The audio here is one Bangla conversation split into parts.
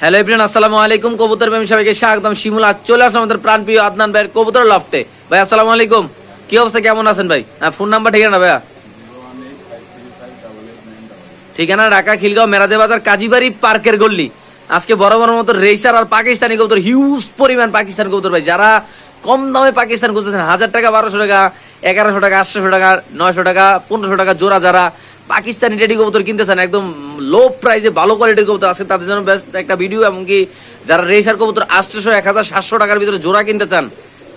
হ্যালো এভরিয়ান আসসালামু আলাইকুম। কবুতর প্রেমী সবাইকে স্বাগতম। শিমুল আজ চলে আসলাম আমাদের প্রাণপ্রিয় আদনান ভাইয়ের কবুতর লফটে। ভাই, আসসালামু আলাইকুম। কি অবস্থা? কেমন আছেন ভাই? হ্যাঁ ফোন নাম্বার ঠিক না ভাইয়া? ঠিকানা ঢাকা, খিলগাঁও মেরাদে বাজার, কাজীবাড়ি পার্কের গল্লি আজকে বড় বড় মতো রেসার আর পাকিস্তানি কবুতর হিউজ পরিমাণ পাকিস্তান কবুতর ভাই। যারা কম দামে পাকিস্তান খুঁজতেছেন, হাজার টাকা, বারোশো টাকা, এগারোশো টাকা, আটশোশো টাকা, নয়শো টাকা, পনেরোশো টাকা জোড়া যারা পাকিস্তানি রেডি কবুতর কিনতেছেন, একদম লো প্রাইসে ভালো কোয়ালিটির কবুতর। আজকে তাদের জন্য বেস্ট একটা ভিডিও এমনকি যারা রেসার কবুতর আটশোশো এক হাজার সাতশো টাকার ভিতরে জোড়া কিনতে চান,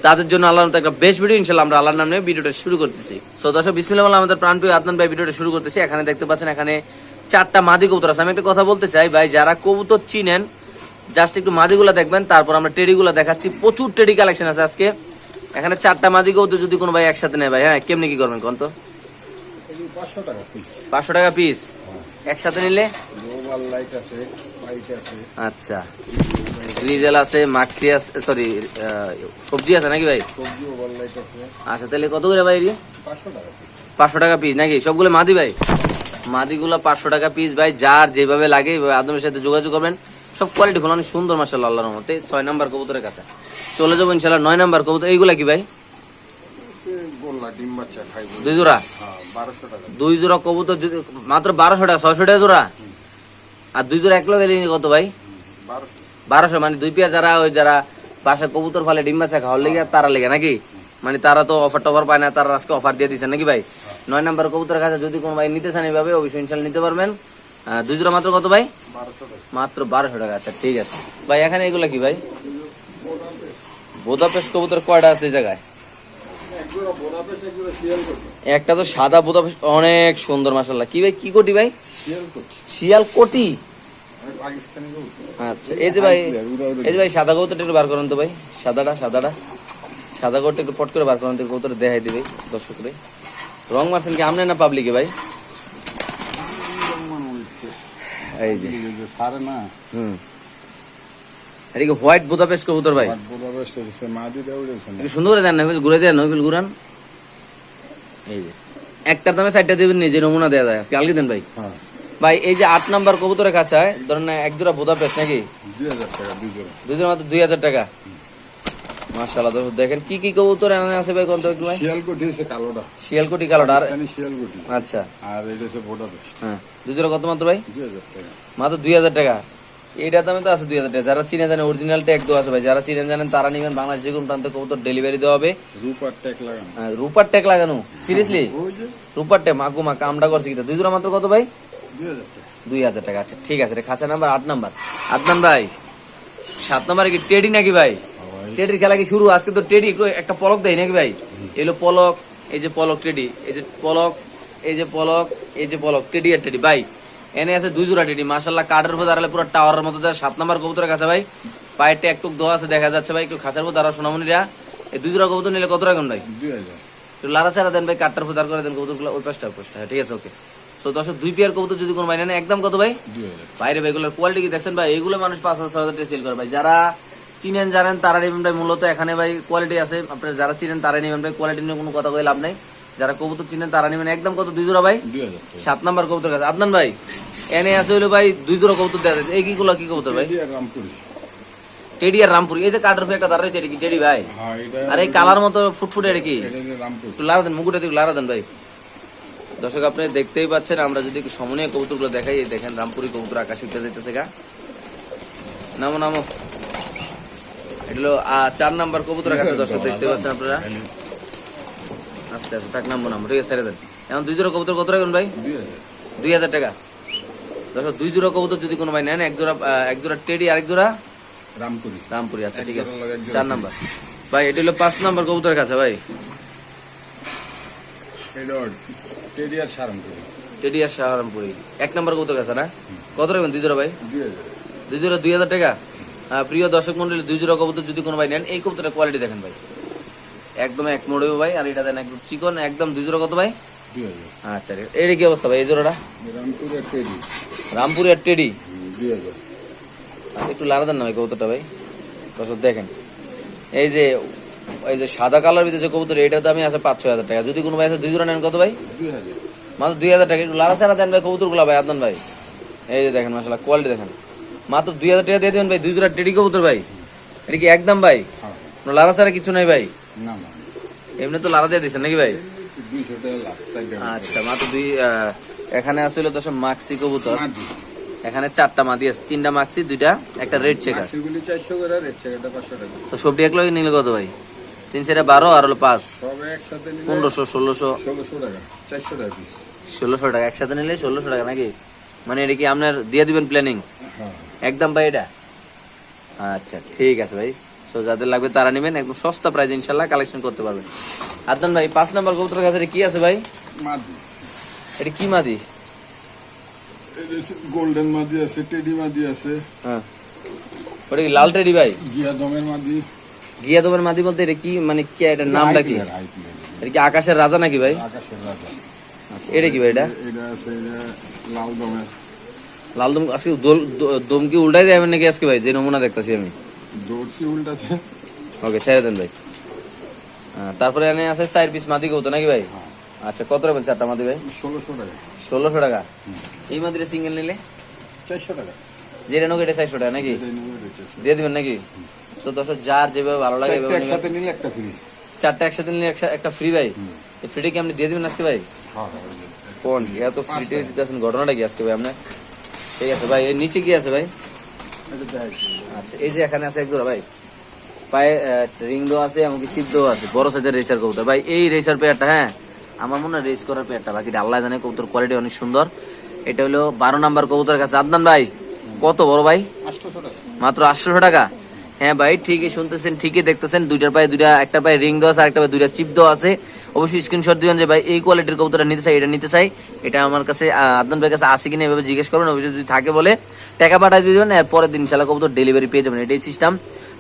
তাদের জন্য আল্লাহ একটা বেস্ট ভিডিও ইনশাল্লাহ আমরা আল্লাহর নামে ভিডিওটা শুরু করতেছি। সো দর্শক, বিসমিল্লাহ আমাদের প্রাণপ্রিয় আদনান ভাই ভিডিওটা শুরু করতেছি। এখানে দেখতে পাচ্ছেন, এখানে চারটা মাদি কবুতর আছে। আমি একটা কথা বলতে চাই, ভাই, যারা কবুতর চিনেন জাস্ট একটু মাদিগুলা দেখবেন, তারপর আমরা টেডিগুলা দেখাচ্ছি। প্রচুর টেডি কালেকশন আছে আজকে। এখানে চারটা মাদি কবুতর যদি কোনো ভাই একসাথে নেয়, ভাই হ্যাঁ কেমনি কি করবেন, কোন তো? পাঁচশো টাকা পিস পাঁচশো টাকা পিস একসাথে নিলে? গ্লোবাল লাইট আছে লাইট আছে। আচ্ছা। গ্রিজেল আছে মাক্সি আছে সরি সবজি আছে নাকি ভাই? সবজি ওভার লাইট আছে। আচ্ছা তাহলে কত করে ভাই? পাঁচশো টাকা পিস পাঁচশো টাকা পিস নাকি? সবগুলো মাদি ভাই? মাদিগুলো পাঁচশো টাকা পিস ভাই যার যেভাবে লাগে আদমের সাথে যোগাযোগ করবেন। সব কোয়ালিটি ফুল অনেক সুন্দর মাসাল আল্লাহর মতে ছয় নাম্বার কবুতরের কাছে চলে যাব ইনশাল্লাহ নয় নাম্বার কবুতর। এইগুলা কি ভাই? ডিম বাচ্চা খাইব। দুই জোড়া? হ্যাঁ বারোশো টাকা। দুই জোড়া কবুতর যদি মাত্র বারোশো টাকা ছয়শো টাকা জোড়া? আর দুই জোড়া এক লোক এলে কত ভাই? বারোশো। মানে দুই পেয়ার যারা ওই যারা বাসায় কবুতর ফলে ডিম বাচ্চা খাওয়ার লেগে তারা লেগে নাকি? মানে তারা তো অফার টফার পায় না তারা আজকে অফার দিয়ে দিচ্ছেন নাকি ভাই? নয় নাম্বার কবুতরের কাছে যদি কোনো ভাই নিতে চান এইভাবে অবশ্যই ইনশাল্লাহ নিতে পারবেন। দুই জোড়া মাত্র কত ভাই? মাত্র বারোশো টাকা আচ্ছা ঠিক আছে। ভাই এখানে এগুলো কি ভাই? বোদাপেশ কবুতর কয়টা আছে এই জায়গায় একজোড়া বোনা পেস একজোড়া শিয়াল করছে একটা তো সাদা বোদাপেশ অনেক সুন্দর মাসাল্লাহ কি ভাই কি কোটি ভাই? শিয়াল কোটি। আচ্ছা এই যে ভাই এই যে ভাই সাদা কবুতরটা একটু বার করুন তো ভাই। সাদাটা সাদাটা। সাদা কবুতরটা একটু পট করে বার করুন তো কবুতর দেখাই দিবে দর্শকরে রং মারছেন কি আমনে না পাবলিকে ভাই? এই যে সারে না। হুম। এদিকে হোয়াইট বুদাপেস্ট কবুতর ভাই। না? সুন্দর করে দেন নহিল ঘুরে দেন নহিল ঘুরান। এই যে একটার দামে সাইডটা দেবেন নিজে নমুনা দেওয়া যায়। আজকে আলগে দেন ভাই। হ্যাঁ। ভাই এই যে আট নাম্বার কবুতরের কাছায় ধরেন না এক জোড়া বুদাপেস্ট নাকি? দুই জোড়া। মাত্র দুই হাজার টাকা। মাশাআল্লাহ দর্শক দেখেন কি কি কবুতর এনে আছে ভাই কোন ভাই? শিয়াল কোটি কালোটা। শিয়ালকুটি কালোটা আর পাকিস্তানি শিয়াল কোটি আচ্ছা। আর এটা হচ্ছে বোনা হ্যাঁ। দুই জোড়া কত মাত্র ভাই? দুই হাজার টাকা। মাত্র দুই হাজার টাকা। এইটা দামে তো আছে দুই হাজার টাকা। যারা চিনে জানেন অরিজিনাল ট্যাগ দেওয়া আছে ভাই। যারা চিনে জানেন তারা নিবেন বাংলাদেশ যে কোনো প্রান্তে কবুতর ডেলিভারি দেওয়া হবে। রূপার ট্যাগ লাগানো। আর রূপার ট্যাগ লাগানো। সিরিয়াসলি রূপার ট্যাগ মাকু মা কামটা করছে কিনা দুই জোড়া মাত্র কত ভাই? দুই হাজার টাকা। আচ্ছা ঠিক আছে রে খাঁচা নাম্বার আট নাম্বার। আদনান ভাই সাত নাম্বারে কি টেডি নাকি ভাই? টেডির খেলা কি শুরু? আজকে তো টেডি একটা পলক দেয় নাকি ভাই? এলো পলক এই যে পলক টেডি এই যে পলক এই যে পলক এই যে পলক টেডি আর টেডি ভাই এনে আছে দুই জোড়া টেডি মাসাল্লাহ কাঠের উপর দাঁড়ালে পুরো টাওয়ারের মতো দেয় সাত নাম্বার কবুতরের কাছে ভাই। পায়েরটা একটু দেওয়া আছে দেখা যাচ্ছে ভাই একটু খাঁচার উপর দাঁড়া সোনামণিরা এই দুই জোড়া কবুতর নিলে কত রাখুন ভাই? একটু চারা দেন ভাই কাঠটার উপর দাঁড় করে দেন কবুতরগুলো ওই পাশটা ওই পাশটা। হ্যাঁ, ঠিক আছে ওকে। সো দর্শক দুই পেয়ার কবুতর যদি কোনো নেন একদম কত ভাই? বাইরে ভাইগুলোর কোয়ালিটি কি দেখছেন ভাই? এগুলো মানুষ পাঁচ হাজার ছয় হাজার সেল করে ভাই। যারা চিনেন জানেন তারা নেবেন ভাই মূলত এখানে ভাই কোয়ালিটি আছে। আপনার যারা চিনেন তারা নেবেন ভাই। কোয়ালিটি নিয়ে কোনো কথা কই লাভ নাই। যারা কবুতর চিনেন তারা নেবেন একদম কত? দুই জোড়া ভাই? সাত নাম্বার কবুতর কাছে। আদনান ভাই এনে আছে হইল ভাই দুই জোড়া কবুতর দেওয়া যাচ্ছে। এই কি গুলো কি কবুতর ভাই? টেডি আর রামপুরি। এই যে কাঠের দাঁড়াইছে এটা কি টেডি ভাই? হ্যাঁ আর এই কালার মতো ফুটফুটে এটা কি? একটু লাড়া দেন মুকুটা একটু লাড়া দেন ভাই। দর্শক আপনি দেখতেই পাচ্ছেন আমরা যদি একটু সমনীয় কবুতরগুলো দেখাই দেখেন রামপুরি কবুতর আকাশে উঠে যেতেছে গা। নামো নামো। এটা হলো চার নাম্বার কবুতর কাছে দর্শক দেখতে পাচ্ছেন আপনারা। আস্তে আস্তে থাক নামবো নামবো ঠিক আছে ছেড়ে দেন। এখন দুই জোড়া কবুতর কত রাখবেন ভাই? দুই হাজার টাকা। দর্শক দুই জোড়া কবুতর যদি কোনো ভাই নেন এক জোড়া এক জোড়া টেডি আরেক জোড়া রামপুরি। রামপুরি আচ্ছা ঠিক আছে চার নাম্বার। ভাই এটা হলো পাঁচ নাম্বার কবুতরের কাছে ভাই। টেডি আর সারামপুরি। টেডি আর শাহরামপুরি এক নম্বর কবুতর কাছে না? কত রাখবেন দুই জোড়া ভাই? দুই হাজার। দুই জোড়া দুই হাজার টাকা? প্রিয় দর্শক মন্ডলী দুই জোড়া কবুতর যদি কোনো ভাই নেন এই কবুতরের কোয়ালিটি দেখেন ভাই। একদম এক মোড়েও ভাই আর এটা দেন একদম চিকন একদম দুই জোড়া কত ভাই? আচ্ছা এটা কি অবস্থা ভাই এই জোড়াটা? রামপুরি আর টেডি? রামপুরি টেডি আচ্ছা, একটু লাড়া দেন না ভাই কবুতরটা ভাই। দর্শক দেখেন। এই যে এই যে সাদা কালার ভিতরে যে কবুতর এটার দামই আছে পাঁচ ছয় হাজার টাকা। যদি কোনো ভাই আছে দুই জোড়া নেন কত ভাই? হাজার। মাত্র দুই হাজার টাকা। একটু লাড়া ছাড়া দেন ভাই কবুতরগুলা ভাই আদনান ভাই। এই যে দেখেন মাসাল্লাহ কোয়ালিটি দেখেন। মাত্র দুই হাজার টাকা দিয়ে দেবেন ভাই দুই জোড়া টেডি কবুতর ভাই। এটা কি একদম ভাই? হ্যাঁ। লারা ছাড়া কিছু নাই ভাই। না না। এমনি তো লারা দিয়ে দিচ্ছেন নাকি ভাই? আচ্ছা মাত্র দুই এখানে আসলে দশ মাক্সি কবুতর। এখানে চারটা মাদি আছে তিনটা মাক্সি দুইটা একটা রেড চেকার তো সবটি এক লগে নিলে কত ভাই? তিন সেটা বারো আর হলো পাঁচ। সবে পনেরোশো ষোলোশো। ষোলোশো টাকা একসাথে নিলে ষোলোশো টাকা নাকি? মানে এটা কি আপনার দিয়ে দিবেন প্ল্যানিং একদম ভাই এটা? আচ্ছা ঠিক আছে ভাই। সো যাদের লাগবে তারা নেবেন। একদম সস্তা প্রাইস ইনশাল্লাহ কালেকশন করতে পারবেন। আদনান ভাই পাঁচ নম্বর কবুতরের কাছে কি আছে ভাই? মাদি। এটা কি মাদি? গোল্ডেন মাদি আছে টেডি মাদি আছে। হ্যাঁ। ওটা কি লাল টেডি ভাই? জিয়া দমের মাদি। মাদি বলতে এটা কি মানে কি এটার নামটা কি? এটা কি আকাশের রাজা নাকি ভাই? আকাশের রাজা। আচ্ছা এটা কি ভাই এটা? এটা আছে এটা লাল দমের। লাল দম আজকে দম কি উল্টাই দেয় নাকি আজকে ভাই? যে নমুনা দেখতেছি আমি। দৌড়ছি উল্টাছে। ওকে ছেড়ে দেন ভাই। হ্যাঁ, তারপরে এনে আছে চার পিস মাদি কৌতো নাকি ভাই? আচ্ছা কত রাখবেন চারটা মাদি ভাই? ষোলোশো টাকা। ষোলোশো টাকা। এই মাদিটা সিঙ্গেল নিলে? চারশো টাকা। যেটা নোক এটা চারশো টাকা নাকি? দিয়ে দিবেন নাকি? তো দশ যার যেভাবে ভালো লাগে চারটে একসাথে নিলে একটা ফ্রি চারটা একসাথে নিলে একটা ফ্রি ভাই? এই ফ্রিটা কি আপনি দিয়ে দিবেন আজকে ভাই? হ্যাঁ কোন এত ফ্রিতে দিতেছেন ঘটনাটা কি আজকে ভাই আপনার? ঠিক আছে ভাই এর নিচে কি আছে ভাই? আচ্ছা এই যে এখানে আছে এক জোড়া ভাই। পায়ে রিং আছে এমনকি চিপ আছে। বড় সাইজের রেসার কবুতর। ভাই এই রেসার পেয়ারটা হ্যাঁ? আমার মনে হয় রেস করার পেয়ারটা বাকি আল্লাহ জানে কবুতর কোয়ালিটি অনেক সুন্দর। এটা হলো বারো নাম্বার কবুতরের কাছে। আদনান ভাই কত বড় ভাই? মাত্র আটশোশো টাকা? হ্যাঁ ভাই ঠিকই শুনতেছেন ঠিকই দেখতেছেন। দুইটার পায়ে দুইটা একটা পায়ে রিং দেওয়া আছে আরেকটা পায়ে দুইটা চিপ দেওয়া আছে। অবশ্যই স্ক্রিনশট দিবেন যে ভাই এই কোয়ালিটির কবুতরটা নিতে চাই এটা নিতে চাই। এটা আমার কাছে আদনান ভাইয়ের কাছে আছে কিনা এভাবে জিজ্ঞেস করবেন। অবশ্যই যদি থাকে বলে টাকা পাঠাই দিবেন এর পরের দিন ইনশাল্লাহ কবুতর ডেলিভারি পেয়ে যাবেন। এটাই সিস্টেম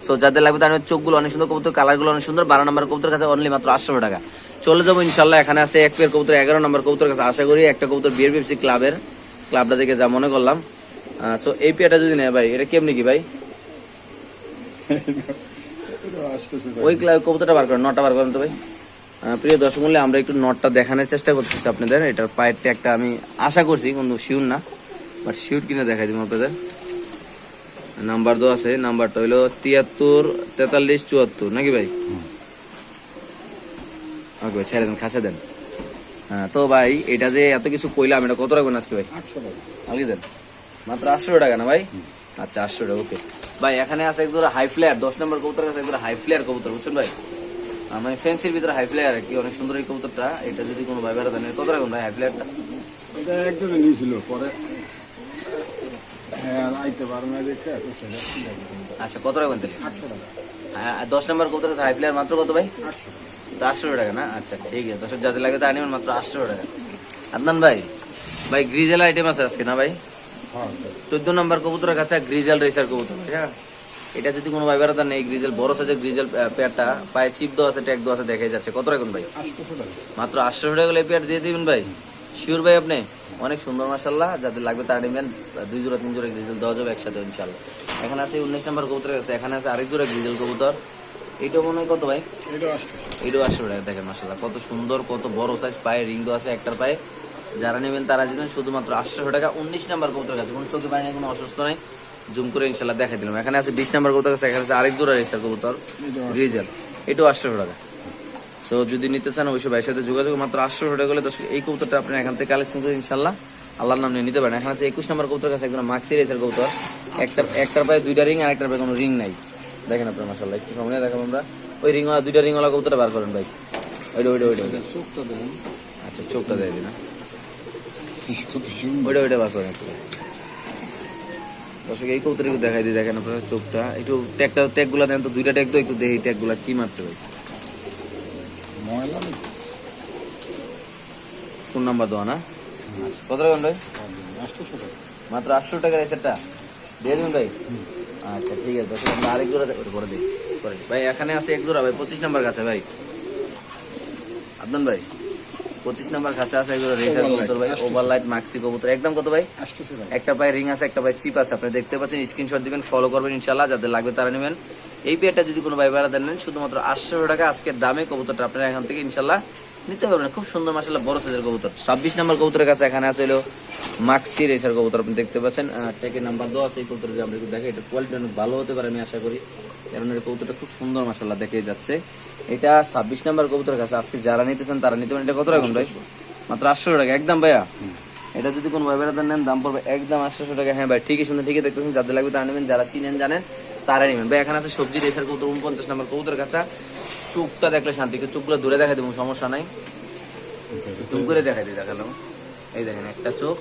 সো যাদের লাগবে তার চোখগুলো অনেক সুন্দর কবুতর কালারগুলো অনেক সুন্দর। বারো নম্বর কবুতর কাছে অনলি মাত্র আটশো টাকা। চলে যাব ইনশাল্লাহ এখানে আছে এক পেয়ার কবুতর এগারো নম্বর কবুতর কাছে আশা করি একটা কবুতর বিয়ের পেপসি ক্লাবের ক্লাবটা থেকে যা মনে করলাম। সো এই পেয়ারটা যদি নেয় ভাই এটা কেমনি কি ভাই? ওই ক্লাব কবুতরটা বার করেন নটা বার করেন তো ভাই। প্রিয় দর্শক মূল্যে আমরা একটু নটটা দেখানোর চেষ্টা করতেছি আপনাদের। এটার পায়ের ট্যাগটা আমি আশা করছি কিন্তু শিওর না। বাট শিওর কিনে দেখাই দিব আপনাদের। নাম্বার দেওয়া আছে নাম্বারটা হইল তিয়াত্তর তেতাল্লিশ চুয়াত্তর। নাকি ভাই? ওকে ভাই ছেড়ে দেন খাসে দেন। হ্যাঁ তো ভাই এটা যে এত কিছু কইলাম এটা কত রাখবেন আজকে ভাই? আটশো টাকা। দেন। মাত্র আটশো টাকা না ভাই? আচ্ছা আটশো টাকা ওকে ভাই এখানে আছে একদম হাই ফ্লেয়ার দশ নম্বর কবুতর আছে একদম হাই ফ্লেয়ার কবুতর বুঝছেন ভাই? মানে ফ্যান্সির ভিতরে হাই ফ্লেয়ার কি অনেক সুন্দর এই কবুতরটা। এটা যদি কোনো ভাই বেড়া দেন কত রাখুন ভাই হাই ফ্লেয়ারটা এটা একজনে নিয়েছিল পরে হ্যাঁ আচ্ছা কত রাখবেন তাহলে? হ্যাঁ, দশ নম্বর আছে হাই ফ্লেয়ার মাত্র কত ভাই? তো আটশো টাকা না? আচ্ছা ঠিক আছে দশের যাদের লাগে তা নেবেন মাত্র আটশো টাকা। আদনান ভাই ভাই গ্রিজেল আইটেম আছে আজকে না ভাই? হ্যাঁ চোদ্দ নম্বর কবুতরের কাছে গ্রিজেল রেসার কবুতর ঠিক আছে এটা যদি কোনো ভাই বেড়াতে নেই গ্রিজেল বড় সাইজের গ্রিজেল পেয়ারটা পায়ে চিপ দেওয়া আছে ট্যাগ দেওয়া আছে দেখাই যাচ্ছে। কত রাখুন ভাই? মাত্র আটশো টাকা হলে পেয়ার দিয়ে দিবেন ভাই। শিওর ভাই আপনি? অনেক সুন্দর মাসাল্লাহ যাদের লাগবে তারা নেবেন। দুই জোড়া তিন জোড়া গ্রিজেল দেওয়া যাবে একসাথে ইনশাল্লাহ এখানে আছে উনিশ নম্বর কবুতর আছে এখানে আছে আরেক জোড়া গ্রিজেল কবুতর। এইটাও মনে হয় কত ভাই? এটা আটশোশো এইটাও আটশো টাকা দেখেন মাসাল্লাহ কত সুন্দর কত বড় সাইজ পায়ে রিং দেওয়া আছে একটার পায়ে। যারা নেবেন তারা দিবেন শুধুমাত্র আটশো টাকা। উনিশ নাম্বার কবুতর কাছে। কোনো চোখে পায় না কোনো অসুস্থ নাই। জুম করে ইনশাল্লাহ দেখাই দিলাম। এখানে আছে বিশ নাম্বার কবুতর কাছে এখানে আছে আরেক জোড়া রেসার কবুতর গ্রিজেল এটাও আটশো টাকা। সো যদি নিতে চান অবশ্যই ভাইয়ের সাথে যোগাযোগ মাত্র আটশো টাকা হলে দর্শক এই কবুতরটা আপনি এখান থেকে কালেকশন করে ইনশাল্লাহ আল্লাহর নাম নিয়ে নিতে পারেন। এখানে আছে একুশ নম্বর কবুতর কাছে একজন মাক্সি রেসের কবুতর। একটা একটার পায়ে দুইটা রিং আর একটার পায়ে কোনো রিং নাই। দেখেন আপনার মাসাল্লাহ একটু সামনে দেখাবো আমরা। ওই রিংওয়ালা দুইটা রিংওয়ালা কবুতরটা বার করেন ভাই। ওইটা ওইটা ওইটা ওইটা। চোখটা দেখেন আচ্ছা চোখটা দেয় দিন ওইটা ওইটা বার করেন। দর্শক এই কবুতর একটু দেখাই দিই দেখেন আপনার চোখটা। একটু ট্যাগটা ট্যাগগুলো দেন তো দুইটা ট্যাগ তো একটু দেখি ট্যাগগুলো কি মারছে ভাই। ময়লা ফোন নাম্বার দেওয়া না। কত রাখবেন ভাই? মাত্র আটশো টাকার সেটটা। দিয়ে দিন ভাই? আচ্ছা ঠিক আছে দশ আমরা আরেক জোড়া করে দিই করে দিই। ভাই এখানে আছে এক জোড়া ভাই পঁচিশ নাম্বার কাছে ভাই। আদনান ভাই। পঁচিশ নম্বর কাছে আছে এগুলো রেজার কবুতর ভাই ওভার লাইট মাক্সি কবুতর। একদম কত ভাই? একটা পায়ে রিং আছে একটা পায়ে চিপ আছে আপনি দেখতে পাচ্ছেন স্ক্রিনশট দিবেন ফলো করবেন ইনশাল্লাহ যাদের লাগবে তারা নেবেন। এই পেয়ারটা যদি কোনো ভাই ভাড়া দেন শুধুমাত্র আটশো টাকা আজকের দামে কবুতরটা আপনারা এখান থেকে ইনশাল্লাহ নিতে পারবেন খুব সুন্দর মাসাল্লাহ বড় সাইজের কবুতর। ছাব্বিশ নাম্বার কবুতরের কাছে এখানে আছে হলো মাক্সি রেসার কবুতর, আপনি দেখতে পাচ্ছেন। টেকের নাম্বার দেওয়া আছে এই কবুতর যে আমরা একটু এটা কোয়ালিটি অনেক ভালো হতে পারে, আমি আশা করি। কারণ এই কবুতরটা খুব সুন্দর মাসাল্লাহ দেখে যাচ্ছে। এটা ছাব্বিশ নাম্বার কবুতরের কাছে, আজকে যারা নিতেছেন, তারা নিতে পারেন। এটা কত রাখুন ভাই? মাত্র আটশো টাকা, একদম, ভাইয়া? এটা যদি কোনো ভাই বেড়াতে নেন, দাম পড়বে একদম আটশো টাকা। হ্যাঁ ভাই, ঠিকই শুনে ঠিকই দেখতেছেন, যাদের লাগবে তারা নেবেন, যারা চিনেন, জানেন তারা নেবেন। ভাই, এখানে আছে সবজি রেসার কবুতর উনপঞ্চাশ নাম্বার কবুতরের কাছে চোখটা দেখলে শান্তিকে চোখগুলো দূরে দেখা দেবো, সমস্যা নাই। জুম করে দেখাই দিই, দেখালাম। এই দেখেন, একটা চোখ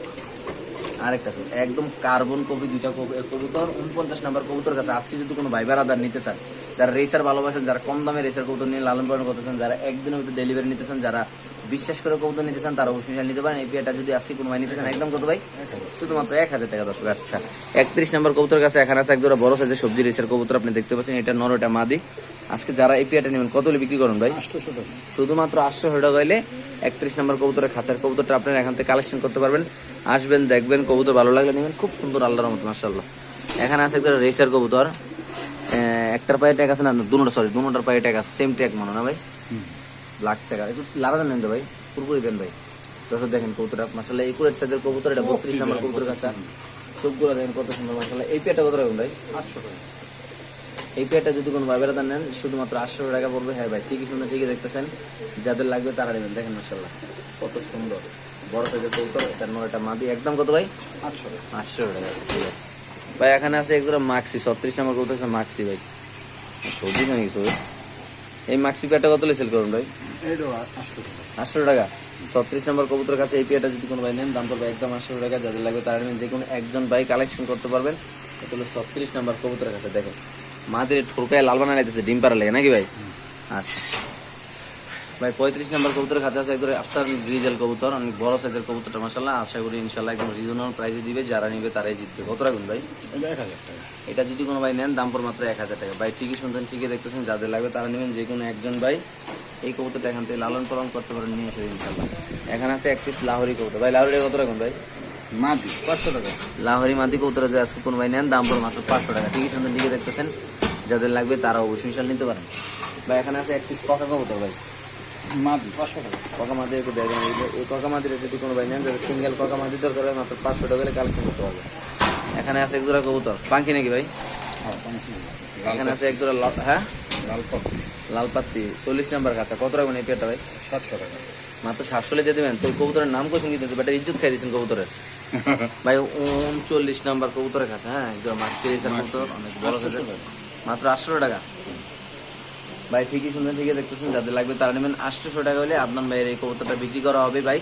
আর একটা চোখ। একদম কার্বন কপি, দুইটা কবি- কবুতর, উনপঞ্চাশ নাম্বার কবুতর কাছে। আজকে যদি কোনো ভাই বেড়াদার নিতে চান, যারা রেসার ভালোবাসেন, যারা কম দামে রেসার কবুতর নিয়ে লালন পালন করতে চান যারা একদিনের ভিতরে ডেলিভারি নিতে চান, যারা বিশ্বাস করে কবুতর নিতে চান, তারা অবশ্যই নিতে পারেন। এই পেয়ারটা যদি আজকে কোনো ভাই নিতে চান, একদম কত ভাই? শুধুমাত্র এক হাজার টাকা, দর্শক আচ্ছা। একত্রিশ নম্বর কবুতর কাছে এখানে আছে, একজোড়া বড় সাইজের সবজি রেসার কবুতর আপনি দেখতে পাচ্ছেন। এটা নর এটা মাদি। আজকে যারা এই পেয়ারটা নেবেন কত হলে বিক্রি করেন ভাই? শুধুমাত্র আটশো টাকা হইলে একত্রিশ নম্বর কবুতরের খাঁচার কবুতরটা আপনারা এখান থেকে কালেকশন করতে পারবেন। আসবেন দেখবেন কবুতর ভালো লাগলে নেবেন। খুব সুন্দর আল্লাহর রহমত মাসাল্লাহ এখানে আছে একটা রেসার কবুতর। একটার পায়ে ট্যাগ আছে না দুটোটা সরি দুটোটার পায়ে ট্যাগ আছে। সেম ট্যাগ মনে না ভাই? ব্ল্যাক চাকা। একটু লারা দেন ভাই পুরোপুরি দেন ভাই। যখন দেখেন কবুতরটা মাসাল্লাহ একুরেট সাইজের কবুতর এটা বত্রিশ নম্বর কবুতর কাছা চোখগুলো দেখেন কত সুন্দর মাসাল্লাহ এই পেয়ারটা কত রাখুন ভাই? আটশো টাকা। এই পেয়ারটা যদি কোনো ভাই বেড়াতে নেন শুধুমাত্র আটশো টাকা পড়বে। হ্যাঁ ভাই ঠিকই সুন্দর ঠিকই দেখতেছেন। যাদের লাগবে তারা নেবেন দেখেন মাসাল্লাহ কত সুন্দর। বড় সাইজের কবুতর এটা নয়টা মাদি একদম কত ভাই? আটশো আটশো টাকা ঠিক আছে। ভাই এখানে আছে একদম মাক্সি ছত্রিশ নম্বর কবুতর আছে মাক্সি ভাই। সবজি না কিছু? এই মাক্সি পেয়ারটা কত সেল করুন ভাই? আটশো টাকা। আটশো টাকা। ছত্রিশ নম্বর কবুতর কাছে এই পেয়ারটা যদি কোনো ভাই নেন দাম পড়বে একদম আটশো টাকা। যাদের লাগবে তারা নেবেন যে কোনো একজন ভাই কালেকশন করতে পারবেন। এটা হলো ছত্রিশ নম্বর কবুতরের কাছে দেখেন। মাদের ঠোরকায় লাল বানা লাইতেছে ডিম পাড়া লেগে নাকি ভাই? আচ্ছা। ভাই পঁয়ত্রিশ নম্বর কবুতরের কাছে আছে একদম আফসার গ্রিজেল কবুতর অনেক বড় সাইজের কবুতরটা মাসাল্লাহ আশা করি ইনশাল্লাহ একদম রিজনেবল প্রাইসে দিবে যারা নিবে তারাই জিতবে। কত রাখুন ভাই? এটা এক হাজার টাকা। এটা যদি কোনো ভাই নেন দাম পর মাত্র এক হাজার টাকা। ভাই ঠিকই শুনছেন ঠিকই দেখতেছেন যাদের লাগবে তারা নেবেন যে কোনো একজন ভাই। এই কবুতরটা এখান থেকে লালন পালন করতে পারেন নিয়ে এসে ইনশাল্লাহ এখানে আছে এক পিস লাহরি কবুতর। ভাই লাহরি কত রাখুন ভাই? মাদি পাঁচশো টাকা। লাহরি মাদি কবুতর যদি আজকে কোনো ভাই নেন দাম পর মাত্র পাঁচশো টাকা। ঠিকই শুনছেন ঠিকই দেখতেছেন যাদের লাগবে তারা অবশ্যই ইনশাল নিতে পারেন। ভাই এখানে আছে এক পিস পকা কবুতর ভাই। মাদি পাঁচশো টাকা। মাদি একটু দেখবেন এই যে- ককা মাদির যদি কোনো ভাই নেন যাদের সিঙ্গেল মাদি দরকার হয় মাত্র পাঁচশো টাকা হলে কালেকশন করতে পারবে এখানে আছে এক জোড়া কবুতর। পাঙ্কি নাকি ভাই? হ্যাঁ এখানে আছে এক জোড়া হ্যাঁ? লাল পাতি লাল চল্লিশ নাম্বার কাছে। কত রাখবেন এই পেয়ারটা ভাই? সাতশো টাকা। মাত্র সাতশো লেগে দেবেন। তো কবুতরের নাম কোথায় কিন্তু ইজ্জত খাই দিয়েছেন কবুতরের। ভাই উনচল্লিশ নাম্বার কবুতরের কাছে হ্যাঁ মাত্র কবুতর অনেক বড় সাইজের মাত্র আটশো টাকা। ভাই ঠিকই শুনছেন ঠিকই দেখতেছেন যাদের লাগবে তারা নেবেন আটশোশো টাকা হলে আপনার ভাইয়ের এই কবুতরটা বিক্রি করা হবে ভাই।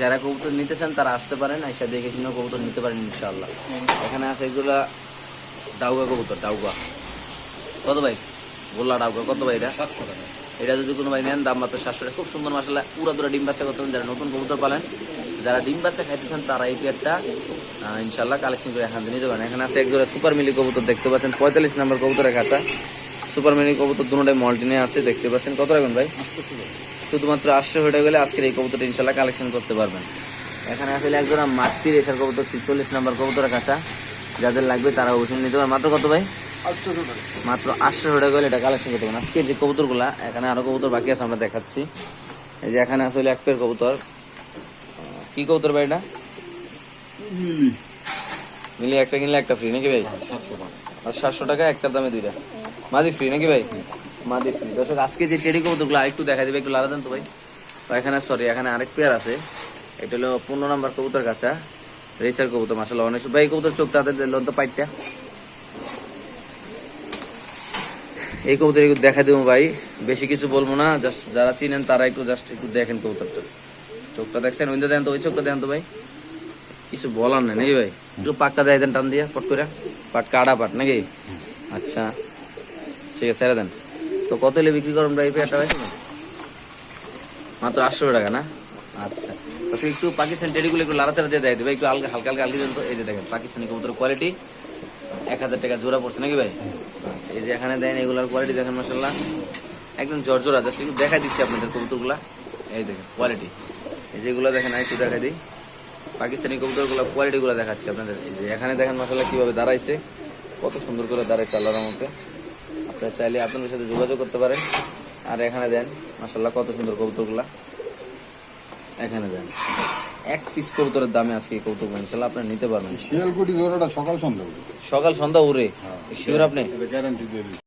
যারা কবুতর নিতে চান তারা আসতে পারেন এসে দেখে শুনে কবুতর নিতে পারেন ইনশাআল্লাহ। এখানে আছে এগুলা ডাউগা কবুতর ডাউগা কত ভাই? গোল্লা ডাউগা কত ভাই এটা? সাতশো টাকা। এটা যদি কোনো ভাই নেন দাম মাত্র সাতশো টাকা। খুব সুন্দর মশলা পুরো দুরা ডিম বাচ্চা করতে পারেন যারা নতুন কবুতর পালেন। যারা ডিম বাচ্চা খাইতে চান তারা এই পেয়ারটা ইনশাল্লাহ কালেকশন করে এখান নিতে পারেন। এখানে আছে একজোড়া সুপার মিলি কবুতর, দেখতে পাচ্ছেন, পঁয়তাল্লিশ নম্বর কবুতরের খাতা সুপার মিলি কবুতর দুটোটাই মল্টিনে আছে, দেখতে পাচ্ছেন। কত রাখবেন ভাই? শুধুমাত্র আটশো হয়ে গেলে আজকের এই কবুতরটা ইনশাল্লাহ কালেকশন করতে পারবেন। এখানে আসলে একজোড়া মাক্সি রেসার কবুতর, ছিচল্লিশ নম্বর কবুতরের কাছা যাদের লাগবে তারা অবশ্যই নিতে পারেন। মাত্র কত ভাই? মাত্র আটশো টাকা হলে এটা কালেকশন করতে পারেন আজকে যে কবুতরগুলা, এখানে আরও কবুতর বাকি আছে, আমরা দেখাচ্ছি। এই যে এখানে আসলে এক পের কবুতর। কি কবুতর ভাই এটা? মিলি। মিলি একটা কিনলে একটা ফ্রি নাকি ভাই? আর সাতশো টাকা একটার দামে দুইটা। মাদি ফ্রি নাকি ভাই? মাদি ফ্রি দর্শক আজকে যে টেডি কবুতরগুলো আরেকটু দেখা দিবে একটু লাগাতেন তো ভাই। এখানে সরি এখানে আরেক পেয়ার আছে। এটা হলো পনেরো নাম্বার কবুতর কাছা রেসার কবুতর মাসাল অনেক ভাই এই কবুতর চোখ তাদের লোন তো পাইটটা। এই কবুতর একটু দেখা দেবো ভাই। বেশি কিছু বলব না জাস্ট যারা চিনেন তারা একটু জাস্ট একটু দেখেন কবুতরটা। চোখটা দেখছেন? ওইটা দেন তো, ওই চোখটা দেন তো ভাই। কিছু বলার নেই, নাকি ভাই? একটু পাক্কা দেয় দেন, টান দিয়া, পট করে। পাট কাটা পাট, নাকি? আচ্ছা। ঠিক আছে দেন। তো কত হলে বিক্রি করুন ভাই পেয়ারটা ভাই? মাত্র আটশো টাকা, না? আচ্ছা। সে একটু পাকিস্তান টেরিগুলো একটু লাড়াচাড়া দিয়ে দেয় দিবে, একটু হালকা হালকা হালকা দেন তো এই যে দেখেন, পাকিস্তানি কবুতর কোয়ালিটি এক হাজার টাকা জোড়া পড়ছে, নাকি ভাই? আচ্ছা এই যে এখানে দেন, এগুলার কোয়ালিটি দেখেন মাসাল্লাহ একদম জর্জরা, জাস্ট একটু দেখা দিচ্ছি আপনাদের কবুতরগুলা। এই দেখেন কোয়ালিটি যেগুলো দেখেন একটু দেখা দিই। পাকিস্তানি কবুতরগুলো কোয়ালিটিগুলো দেখাচ্ছি আপনাদের। যে এখানে দেখেন মাসাল্লাহ কীভাবে দাঁড়াইছে। কত সুন্দর করে দাঁড়াইছে আল্লাহর মধ্যে আপনারা চাইলে আপনাদের সাথে যোগাযোগ করতে পারেন। আর এখানে দেন মাসাল্লাহ কত সুন্দর কবুতরগুলা। এখানে দেন এক পিস কবুতরের দামে আজকে এই কবুতর ইনশাল্লাহ আপনি নিতে পারবেন। শিয়ালকুটি জোড়াটা সকাল সন্ধ্যা সকাল সন্ধ্যা উড়ে। শিওর আপনি? গ্যারান্টি দিয়ে দিচ্ছি।